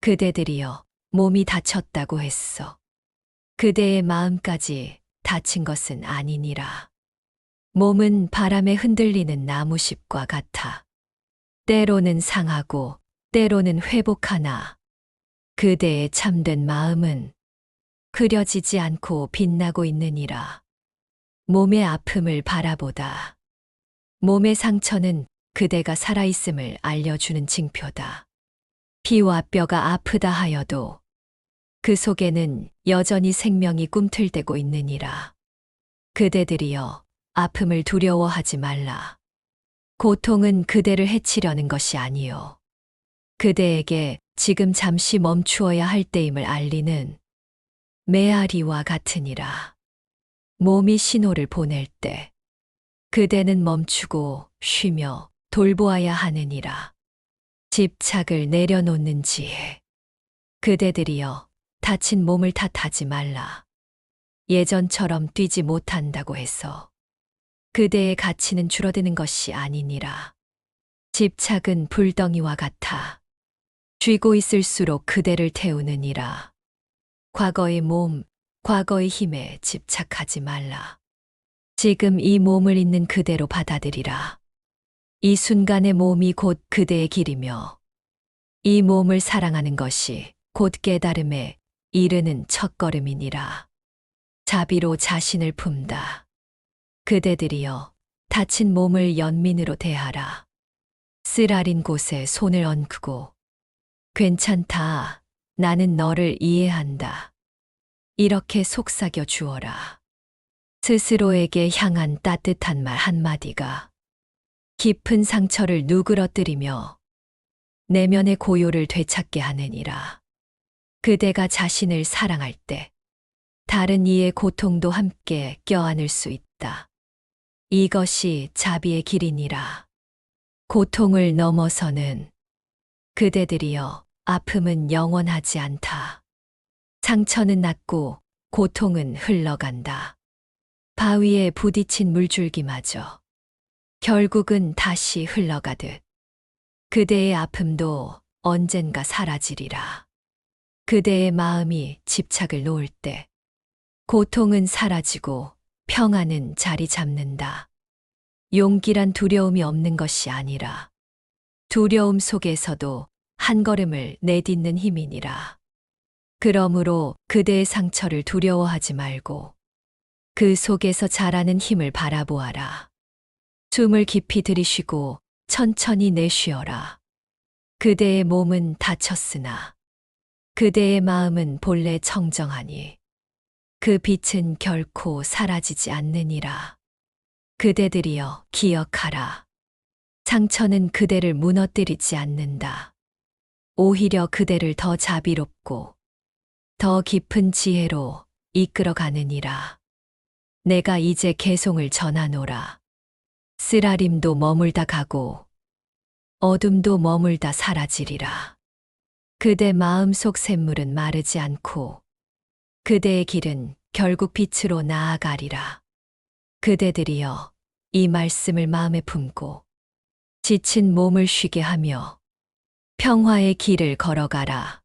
그대들이여 몸이 다쳤다고 했어. 그대의 마음까지 다친 것은 아니니라. 몸은 바람에 흔들리는 나무십과 같아. 때로는 상하고 때로는 회복하나 그대의 참된 마음은 흐려지지 않고 빛나고 있느니라. 몸의 아픔을 바라보다. 몸의 상처는 그대가 살아있음을 알려주는 징표다. 피와 뼈가 아프다 하여도 그 속에는 여전히 생명이 꿈틀대고 있느니라. 그대들이여 아픔을 두려워하지 말라. 고통은 그대를 해치려는 것이 아니요. 그대에게 지금 잠시 멈추어야 할 때임을 알리는 메아리와 같으니라. 몸이 신호를 보낼 때 그대는 멈추고 쉬며 돌보아야 하느니라. 집착을 내려놓는 지혜. 그대들이여 다친 몸을 탓하지 말라. 예전처럼 뛰지 못한다고 해서 그대의 가치는 줄어드는 것이 아니니라. 집착은 불덩이와 같아 쥐고 있을수록 그대를 태우느니라. 과거의 몸, 과거의 힘에 집착하지 말라. 지금 이 몸을 있는 그대로 받아들이라. 이 순간의 몸이 곧 그대의 길이며 이 몸을 사랑하는 것이 곧 깨달음에 이르는 첫걸음이니라. 자비로 자신을 품다. 그대들이여 다친 몸을 연민으로 대하라. 쓰라린 곳에 손을 얹고 괜찮다. 나는 너를 이해한다. 이렇게 속삭여 주어라. 스스로에게 향한 따뜻한 말 한마디가 깊은 상처를 누그러뜨리며 내면의 고요를 되찾게 하느니라. 그대가 자신을 사랑할 때 다른 이의 고통도 함께 껴안을 수 있다. 이것이 자비의 길이니라. 고통을 넘어서는 그대들이여 아픔은 영원하지 않다. 상처는 낫고 고통은 흘러간다. 바위에 부딪힌 물줄기마저 결국은 다시 흘러가듯 그대의 아픔도 언젠가 사라지리라. 그대의 마음이 집착을 놓을 때 고통은 사라지고 평안은 자리 잡는다. 용기란 두려움이 없는 것이 아니라 두려움 속에서도 한 걸음을 내딛는 힘이니라. 그러므로 그대의 상처를 두려워하지 말고 그 속에서 자라는 힘을 바라보아라. 숨을 깊이 들이쉬고 천천히 내쉬어라. 그대의 몸은 다쳤으나 그대의 마음은 본래 청정하니 그 빛은 결코 사라지지 않느니라. 그대들이여 기억하라. 상처는 그대를 무너뜨리지 않는다. 오히려 그대를 더 자비롭고 더 깊은 지혜로 이끌어 가느니라. 내가 이제 개송을 전하노라. 쓰라림도 머물다 가고 어둠도 머물다 사라지리라. 그대 마음속 샘물은 마르지 않고 그대의 길은 결국 빛으로 나아가리라. 그대들이여 이 말씀을 마음에 품고 지친 몸을 쉬게 하며 평화의 길을 걸어가라.